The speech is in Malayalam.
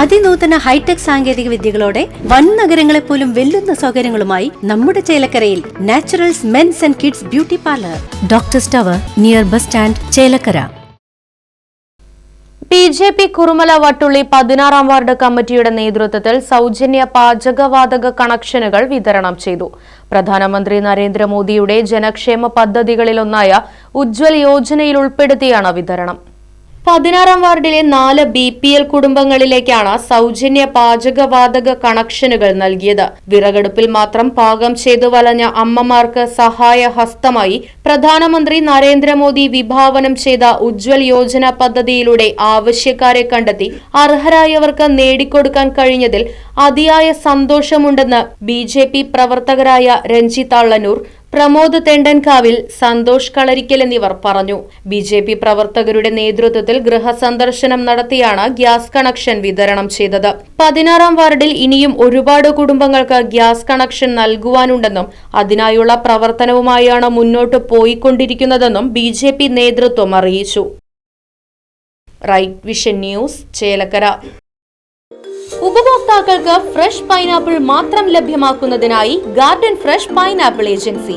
അതിനൂതന ഹൈടെക് സാങ്കേതിക വിദ്യകളോടെ വൻ നഗരങ്ങളെ പോലും വെല്ലുന്ന സൗകര്യങ്ങളുമായി നമ്മുടെ ചേലക്കരയിൽ Naturals men's and kids beauty parlour. Doctor tower near bus stand Chelakkara. B J P Kurumala Vattulli പതിനാറാം വാർഡ് കമ്മിറ്റിയുടെ നേതൃത്വത്തിൽ സൗജന്യ പാചകവാതക കണക്ഷനുകൾ വിതരണം ചെയ്തു. പ്രധാനമന്ത്രി നരേന്ദ്രമോദിയുടെ ജനക്ഷേമ പദ്ധതികളിലൊന്നായ ഉജ്ജ്വൽ യോജനയിൽ ഉൾപ്പെടുത്തിയാണ് വിതരണം. പതിനാറാം വാർഡിലെ നാല് ബി പി എൽ കുടുംബങ്ങളിലേക്കാണ് സൗജന്യ പാചകവാതക കണക്ഷനുകൾ നൽകിയത്. വിറകടുപ്പിൽ മാത്രം പാകം ചെയ്തു വലഞ്ഞ അമ്മമാർക്ക് സഹായ ഹസ്തമായി പ്രധാനമന്ത്രി നരേന്ദ്രമോദി വിഭാവനം ചെയ്ത ഉജ്ജ്വൽ യോജന പദ്ധതിയിലൂടെ ആവശ്യക്കാരെ കണ്ടെത്തി അർഹരായവർക്ക് നേടിക്കൊടുക്കാൻ കഴിഞ്ഞതിൽ അതിയായ സന്തോഷമുണ്ടെന്ന് ബി പ്രവർത്തകരായ രഞ്ജിത്ത് അള്ളനൂർ പ്രമോദ് തെണ്ടൻകാവിൽ സന്തോഷ് കളരിക്കൽ എന്നിവർ പറഞ്ഞു. ബി ജെ പി പ്രവർത്തകരുടെ നേതൃത്വത്തിൽ ഗൃഹസന്ദർശനം നടത്തിയാണ് ഗ്യാസ് കണക്ഷൻ വിതരണം ചെയ്തത്. പതിനാറാം വാർഡിൽ ഇനിയും ഒരുപാട് കുടുംബങ്ങൾക്ക് ഗ്യാസ് കണക്ഷൻ നൽകുവാനുണ്ടെന്നും അതിനായുള്ള പ്രവർത്തനവുമായാണ് മുന്നോട്ട് പോയിക്കൊണ്ടിരിക്കുന്നതെന്നും ബി ജെ പി നേതൃത്വം അറിയിച്ചു. Right vision news Chelakkara. ഉപഭോക്താക്കൾക്ക് ഫ്രഷ് പൈനാപ്പിൾ മാത്രം ലഭ്യമാക്കുന്നതിനായി ഗാർഡൻ ഫ്രഷ് പൈനാപ്പിൾ ഏജൻസി